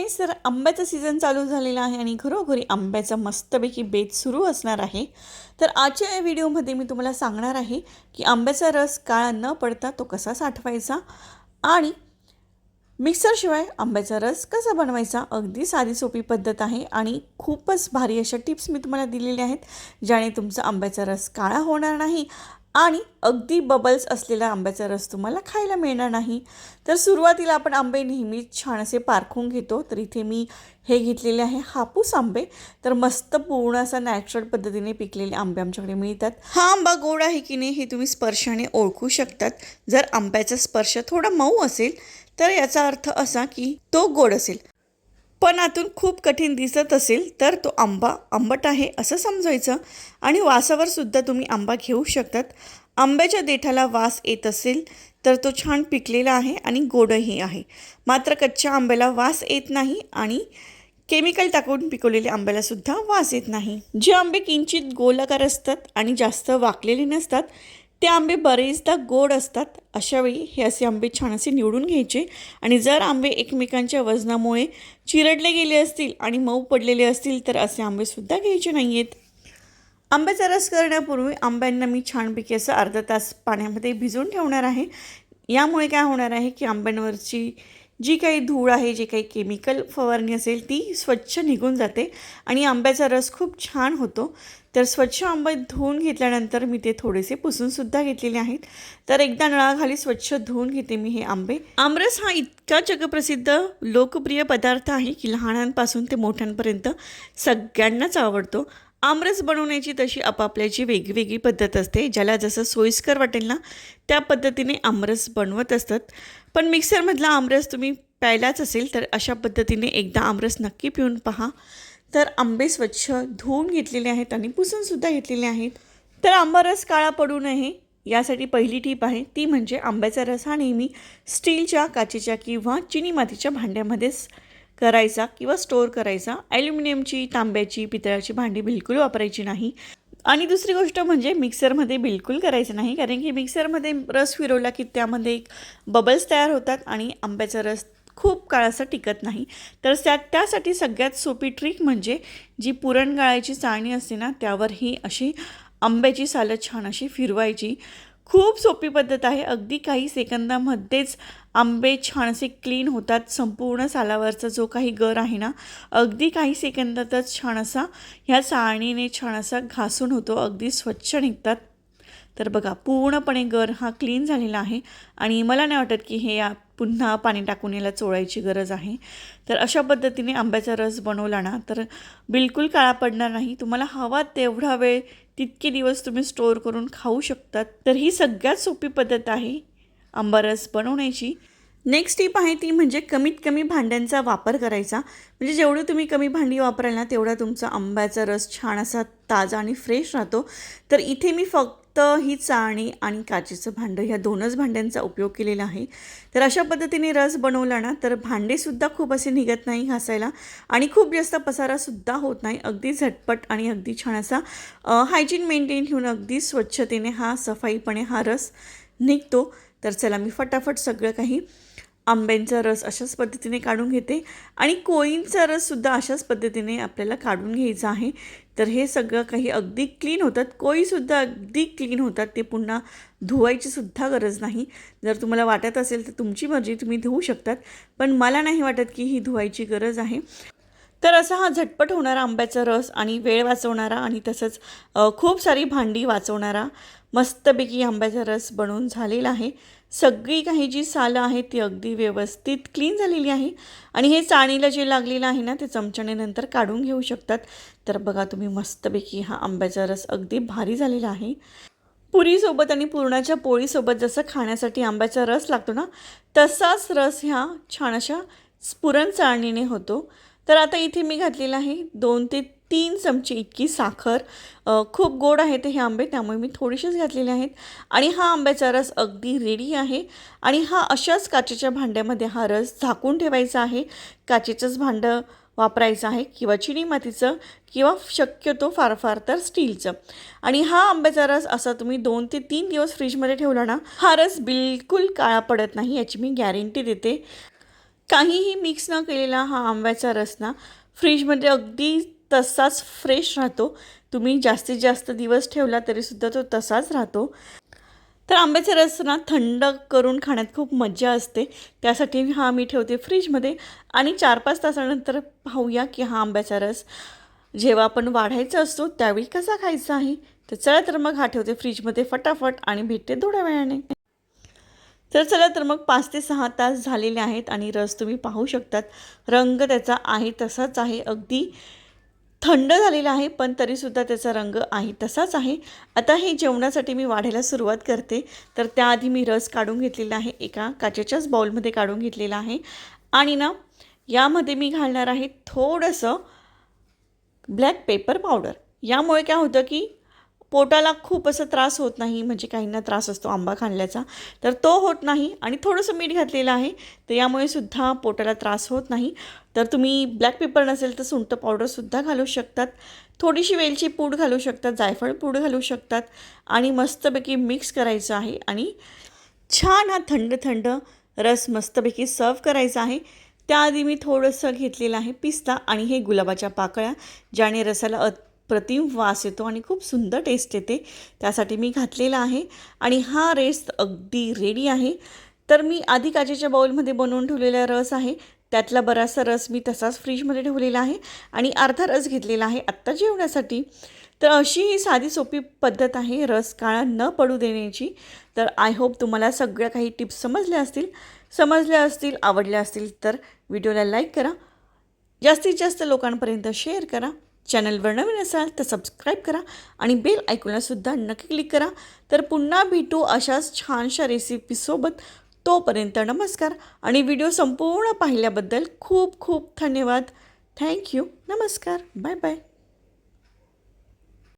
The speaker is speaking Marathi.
फ्रेंड्स तर आंब्याचा सीझन चालू झालेला आहे आणि घरोघरी आंब्याचा मस्तपैकी बेत सुरू असणार आहे. तर आजच्या या व्हिडिओमध्ये मी तुम्हाला सांगणार आहे की आंब्याचा रस काळा न पडता तो कसा साठवायचा आणि मिक्सरशिवाय आंब्याचा रस कसा बनवायचा अगदी साधी सोपी पद्धत आहे आणि खूपच भारी अशा टिप्स मी तुम्हाला दिलेल्या आहेत ज्याने तुमचा आंब्याचा रस काळा होणार नाही आणि अगदी बबल्स असलेला आंब्याचा रस तुम्हाला खायला मिळणार नाही. तर सुरुवातीला आपण आंबे नेहमीच छान असे पारखून घेतो. तर इथे मी हे घेतलेले आहे हापूस आंबे. तर मस्त पूर्ण असा नॅचरल पद्धतीने पिकलेले आंबे आमच्याकडे मिळतात. हा आंबा गोड आहे की नाही हे तुम्ही स्पर्शाने ओळखू शकतात. जर आंब्याचा स्पर्श थोडा मऊ असेल तर याचा अर्थ असा की तो गोड असेल. पण आतून खूप कठीण दिसत असेल तर तो आंबा आंबट आहे असं समजायचं. आणि वासावर सुद्धा तुम्ही आंबा घेऊ शकतात. आंब्याच्या देठाला वास येत असेल तर तो छान पिकलेला आहे आणि गोडही आहे. मात्र कच्च्या आंब्याला वास येत नाही आणि केमिकल टाकून पिकवलेल्या आंब्याला सुद्धा वास येत नाही. जे आंबे किंचित गोलाकार असतात आणि जास्त वाकलेले नसतात ते आंबे बरेचदा गोड असतात. अशावेळी हे असे आंबे छान असे निवडून घ्यायचे आणि जर आंबे एकमेकांच्या वजनामुळे चिरडले गेले असतील आणि मऊ पडलेले असतील तर असे आंबेसुद्धा घ्यायचे नाही आहेत आंब्याचा रस करण्यापूर्वी आंब्यांना मी छानपैकी असं अर्धा तास पाण्यामध्ये भिजून ठेवणार आहे. यामुळे काय होणार आहे की आंब्यांवरची जी काही धूळ आहे जे काही केमिकल फवारणी असेल ती स्वच्छ निघून जाते आणि आंब्याचा रस खूप छान होतो. तर स्वच्छ आंबे धुवून घेतल्यानंतर मी ते थोडेसे पुसूनसुद्धा घेतलेले आहेत. तर एकदा नळाखाली स्वच्छ धुवून घेते मी हे आंबे. आमरस हा इतका जगप्रसिद्ध लोकप्रिय पदार्थ आहे की लहानांपासून ते मोठ्यांपर्यंत सगळ्यांनाच आवडतो. आमरस बनवण्याची तशी आपापल्याची वेगवेगळी पद्धत असते ज्याला जसं सोयीस्कर वाटेल ना त्या पद्धतीने आमरस बनवत असतात. पण मिक्सरमधला आमरस तुम्ही प्यायलाच असेल तर अशा पद्धतीने एकदा आमरस नक्की पिऊन पहा. तर आंबे स्वच्छ धुवून घेतलेले आहेत आणि पुसूनसुद्धा घेतलेले आहेत. तर आंबा रस काळा पडू नये यासाठी पहिली टीप आहे ती म्हणजे आंब्याचा रस हा नेहमी स्टीलच्या काचेच्या किंवा चिनी मातीच्या भांड्यामध्येच करायचा किंवा स्टोअर करायचा. ॲल्युमिनियमची तांब्याची पितळाची भांडी बिलकुल वापरायची नाही. आणि दुसरी गोष्ट म्हणजे मिक्सरमध्ये बिलकुल करायचं नाही. कारण की मिक्सरमध्ये रस फिरवला की त्यामध्ये एक बबल्स तयार होतात आणि आंब्याचा रस खूप काळ टिकत नाही. तर त्या त्यासाठी सगळ्यात सोपी ट्रिक म्हणजे जी पुरण गाळायची चाळणी असते ना त्यावर ही अशी आंब्याची सालं छान अशी फिरवायची. खूप सोपी पद्धत आहे. अगदी काही सेकंदामध्येच आंबे छान असे क्लीन होतात. संपूर्ण सालावरचा जो काही गर आहे ना अगदी काही सेकंदातच छान असा ह्या चाळणीने छान असा घासून होतो. अगदी स्वच्छ निघतात. तर बघा पूर्णपणे गर हा क्लीन झालेला आहे. आणि मला नाही वाटत की हे या पुन्हा पाणी टाकून याला चोळायची गरज आहे. तर अशा पद्धतीने आंब्याचा रस बनवला ना तर बिलकुल काळा पडणार नाही. तुम्हाला हवा तेवढा वेळ तितके दिवस तुम्ही स्टोअर करून खाऊ शकतात. तर ही सगळ्यात सोपी पद्धत आहे. आंबा रस बनवण्याची. नेक्स्ट टीप आहे ती म्हणजे कमीत कमी भांड्यांचा वापर करायचा. म्हणजे जेवढं तुम्ही कमी भांडी वापराल ना तेवढा तुमचा आंब्याचा रस छान असा ताजा आणि फ्रेश राहतो. तर इथे मी फक्त ही चाळणी आणि काचेचं भांडं ह्या दोनच भांड्यांचा उपयोग केलेला आहे. तर अशा पद्धतीने रस बनवला ना तर भांडेसुद्धा खूप असे निघत नाही घासायला आणि खूप जास्त पसारासुद्धा होत नाही. अगदी झटपट आणि अगदी छान असा हायजीन मेंटेन ठेवून अगदी स्वच्छतेने हा सफाईपणे हा रस निघतो. तर चला मी फटाफट सगळं काही आंब्यांचा रस अशाच पद्धतीने काढून घेते. आणि कोळींचा रससुद्धा अशाच पद्धतीने आपल्याला काढून घ्यायचा आहे. तर हे सगळं काही अगदी क्लीन होतात. कोळीसुद्धा अगदी क्लीन होतात. ते पुन्हा धुवायची सुद्धा गरज नाही. जर तुम्हाला वाटत असेल तर तुमची मर्जी तुम्ही धुवू शकतात. पण मला नाही वाटत की ही धुवायची गरज आहे. तर असा हा झटपट होणारा आंब्याचा रस आणि वेळ वाचवणारा आणि तसंच खूप सारी भांडी वाचवणारा मस्तपैकी आंब्याचा रस बनवून झालेला आहे. सगळी काही जी सालं आहेत ती अगदी व्यवस्थित क्लीन झालेली आहे आणि हे चाळणीला जे लागलेलं आहे ना ते चमच्याने नंतर काढून घेऊ शकतात. तर बघा तुम्ही मस्तपैकी हा आंब्याचा रस अगदी भारी झालेला आहे. पुरीसोबत आणि पुरणाच्या पोळीसोबत जसं खाण्यासाठी आंब्याचा रस लागतो ना तसाच रस ह्या छान अशा पुरण चाळणीने होतो. तर आता इथे मी घातलेलं आहे दोन ते तीन चमचे इतकी साखर. खूप गोड आहेत हे आंबे त्यामुळे मी थोडीशीच घातलेले आहेत. आणि हा आंब्याचा रस अगदी रेडी आहे. आणि हा अशाच काचेच्या भांड्यामध्ये हा रस झाकून ठेवायचा आहे. काचेचंच भांडं वापरायचं आहे किंवा चिनी मातीचं किंवा शक्यतो फार फार तर स्टीलचं. आणि हा आंब्याचा रस असा तुम्ही दोन ते तीन दिवस फ्रीजमध्ये ठेवला ना हा रस बिलकुल काळा पडत नाही याची मी गॅरंटी देते. काहीही मिक्स न केलेला हा आंब्याचा रस ना फ्रीजमध्ये अगदी तसाच फ्रेश राहतो. तुम्ही जास्तीत जास्त दिवस ठेवला तरीसुद्धा तो तसाच राहतो. तर आंब्याचा रस ना थंड करून खाण्यात खूप मजा असते. त्यासाठी हा मी ठेवते फ्रीजमध्ये आणि चार पाच तासानंतर पाहूया की हा आंब्याचा रस जेव्हा आपण वाढायचा असतो त्यावेळी कसा खायचा आहे. तर चला तर मग हा ठेवते फ्रीजमध्ये फटाफट आणि भेटते थोड्या वेळाने. तर चला तर मग पाच ते सहा तास झालेले आहेत आणि रस तुम्ही पाहू शकतात. रंग त्याचा आहे तसाच आहे. अगदी थंड झालेला आहे पण तरीसुद्धा त्याचा रंग आहे तसाच आहे. आता हे जेवणासाठी मी वाढायला सुरुवात करते. तर त्याआधी मी रस काढून घेतलेला आहे एका काचेच्याच बाउलमध्ये काढून घेतलेला आहे. आणि ना यामध्ये मी घालणार आहे थोडंसं ब्लॅक पेपर पावडर. यामुळे काय होतं की पोटाला खूप असं त्रास होत नाही म्हणजे काहींना त्रास असतो आंबा खाल्ल्याचा. तर तो होत नाही आणि थोडंसं मीठ घातलेलं आहे तर यामुळे सुद्धा पोटाला त्रास होत नाही. तर तुम्ही ब्लॅक पेपर नसेल तर सुंठ पावडरसुद्धा घालू शकतात. थोडीशी वेलची पूड घालू शकतात जायफळ पूड घालू शकतात आणि मस्तपैकी मिक्स करायचं आहे आणि छान हा थंड थंड रस मस्तपैकी सर्व करायचा आहे. त्याआधी मी थोडंसं घेतलेलं आहे पिस्ता आणि हे गुलाबाच्या पाकळ्या ज्याने रसाला अप्रतिम वास येतो आणि खूप सुंदर टेस्ट येते. त्यासाठी मी घातलेला आहे. आणि हा रेस अगदी रेडी आहे. तर मी आधी काचेच्या बाऊलमध्ये बनवून ठेवलेला रस आहे. त्यातला बराचसा रस मी तसाच फ्रीजमध्ये ठेवलेला आहे. आणि अर्धा रस घेतलेला आहे आत्ता जेवण्यासाठी. तर अशी ही साधी सोपी पद्धत आहे रस काळा न पडू देण्याची. तर आय होप तुम्हाला सगळ्या काही टिप्स समजल्या असतील. समजल्या असतील आवडल्या असतील तर व्हिडिओला लाईक करा. जास्तीत जास्त लोकांपर्यंत शेअर करा. चॅनलवर नवीन असाल तर सबस्क्राईब करा आणि बेल ऐकूनसुद्धा नक्की क्लिक करा. तर पुन्हा भेटू अशाच छानशा रेसिपीसोबत तोपर्यंत नमस्कार आणि व्हिडिओ संपूर्ण पाहिल्याबद्दल खूप खूप धन्यवाद. थँक्यू नमस्कार. Bye bye